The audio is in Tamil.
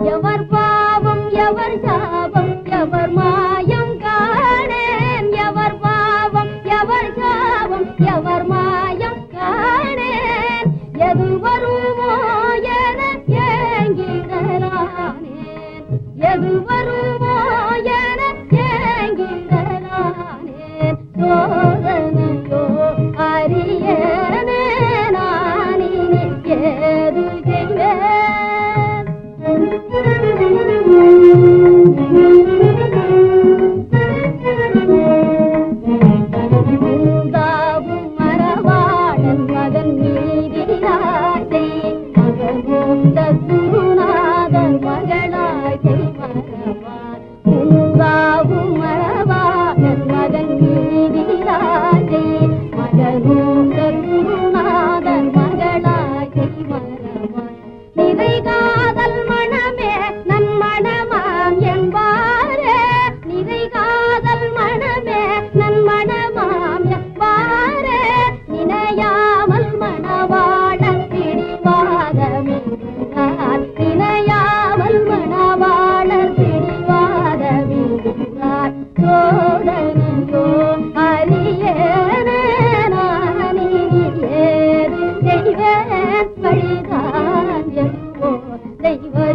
எவர் பாவம் எவர் சாபம் எவர் மாயம் காணேன். எவர் பாவம் எவர் சாபம் எவர் மாயம் காணேன். எது வருமோ என ஏங்கிடலானேன் எது வரும் you.